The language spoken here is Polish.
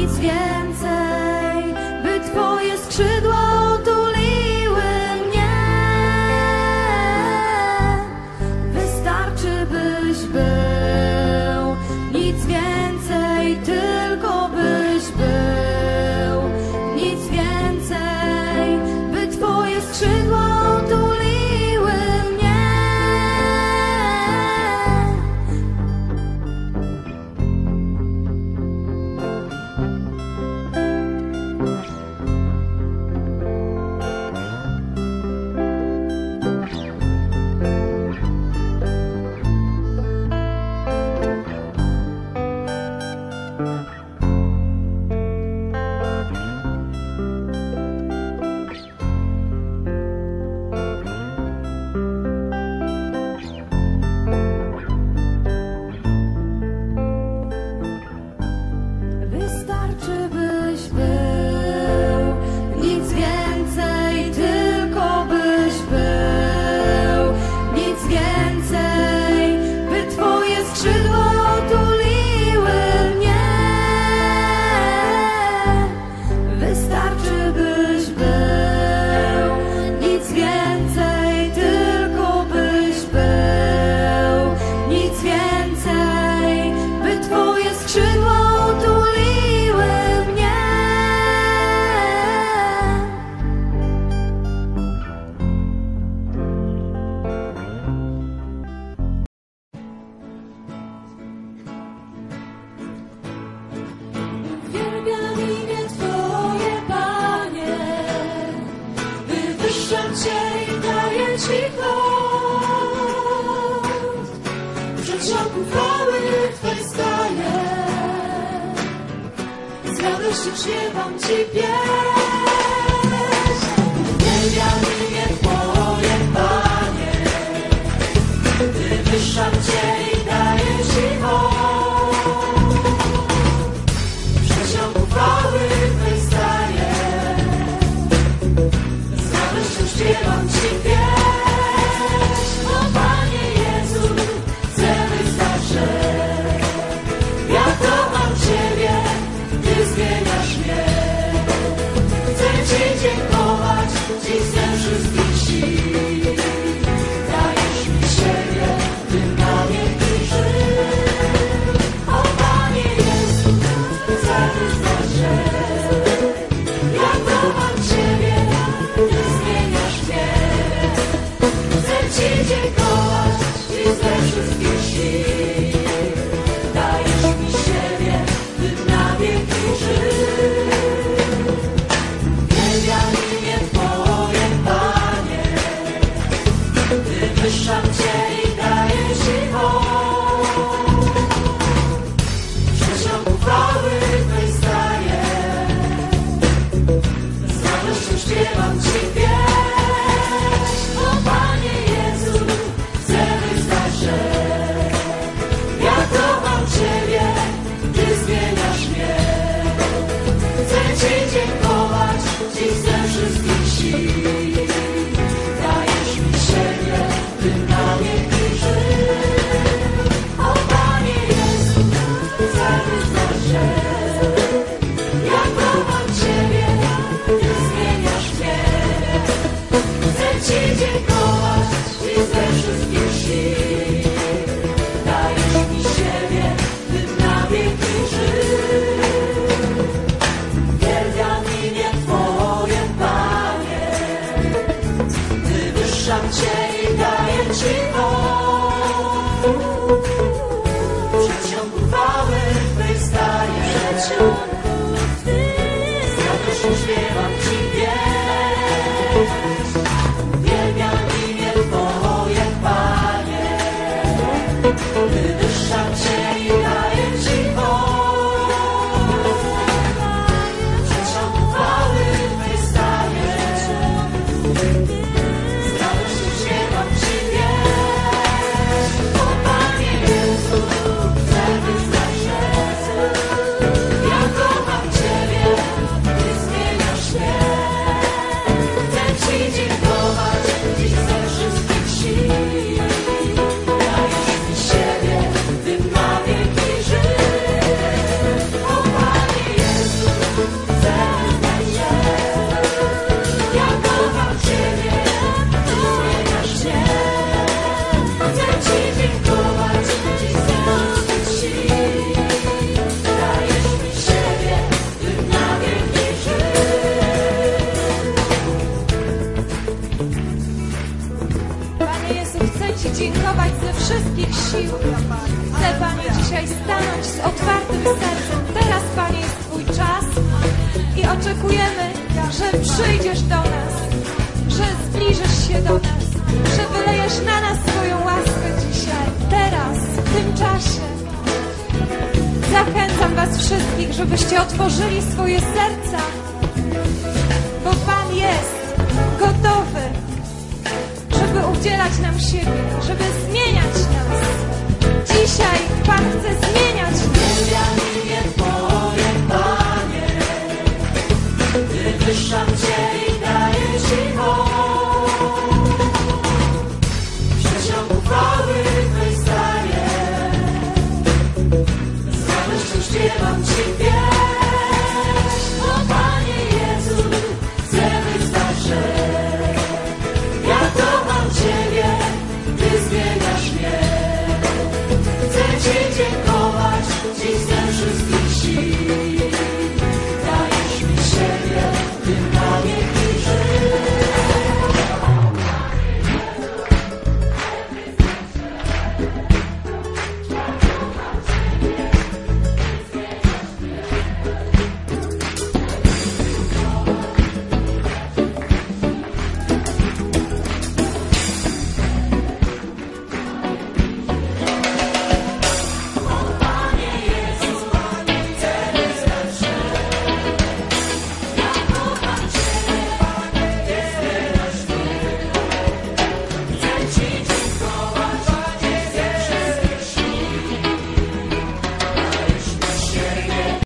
nic więcej, by Twoje skrzydła otuliły mnie. Wystarczy, byś był, nic więcej, tylko byś był. 是翅膀即便。荣你。zmieniasz mnie. to przyjdziesz do nas, że zbliżysz się do nas, że wylejesz na nas swoją łaskę dzisiaj, teraz, w tym czasie. Zachęcam Was wszystkich, żebyście otworzyli swoje serca, bo Pan jest gotowy, żeby udzielać nam siebie, żeby zmieniać nas. Dzisiaj Pan chce zmieniać nas. 抓前